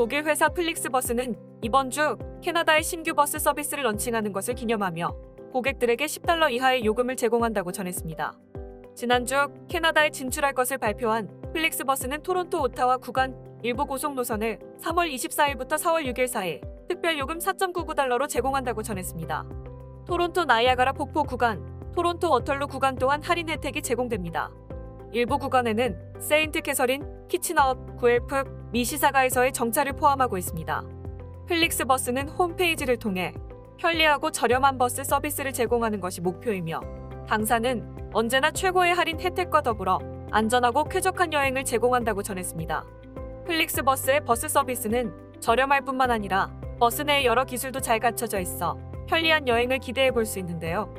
독일 회사 플릭스버스는 이번 주 캐나다의 신규 버스 서비스를 런칭하는 것을 기념하며 고객들에게 10달러 이하의 요금을 제공한다고 전했습니다. 지난주 캐나다에 진출할 것을 발표한 플릭스버스는 토론토 오타와 구간 일부 고속 노선을 3월 24일부터 4월 6일 사이 특별 요금 4.99달러로 제공한다고 전했습니다. 토론토 나이아가라 폭포 구간, 토론토 워털루 구간 또한 할인 혜택이 제공됩니다. 일부 구간에는 세인트 캐서린, 키치나업, 구엘프, 미시사가에서의 정차를 포함하고 있습니다. 플릭스 버스는 홈페이지를 통해 편리하고 저렴한 버스 서비스를 제공하는 것이 목표이며 당사는 언제나 최고의 할인 혜택과 더불어 안전하고 쾌적한 여행을 제공한다고 전했습니다. 플릭스 버스의 버스 서비스는 저렴할 뿐만 아니라 버스 내에 여러 기술도 잘 갖춰져 있어 편리한 여행을 기대해 볼 수 있는데요.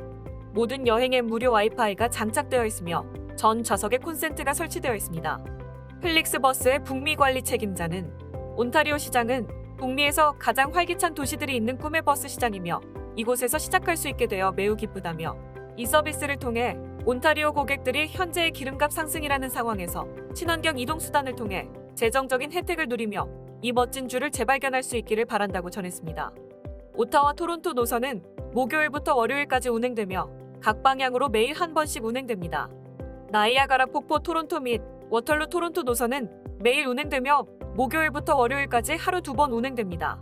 모든 여행에 무료 와이파이가 장착되어 있으며 전 좌석에 콘센트가 설치되어 있습니다. 플릭스 버스의 북미 관리 책임자는 온타리오 시장은 북미에서 가장 활기찬 도시들이 있는 꿈의 버스 시장이며 이곳에서 시작할 수 있게 되어 매우 기쁘다며 이 서비스를 통해 온타리오 고객들이 현재의 기름값 상승이라는 상황에서 친환경 이동 수단을 통해 재정적인 혜택을 누리며 이 멋진 줄을 재발견할 수 있기를 바란다고 전했습니다. 오타와 토론토 노선은 목요일부터 월요일까지 운행되며 각 방향으로 매일 한 번씩 운행됩니다. 나이아가라 폭포 토론토 및 워털루 토론토 노선은 매일 운행되며 목요일부터 월요일까지 하루 두 번 운행됩니다.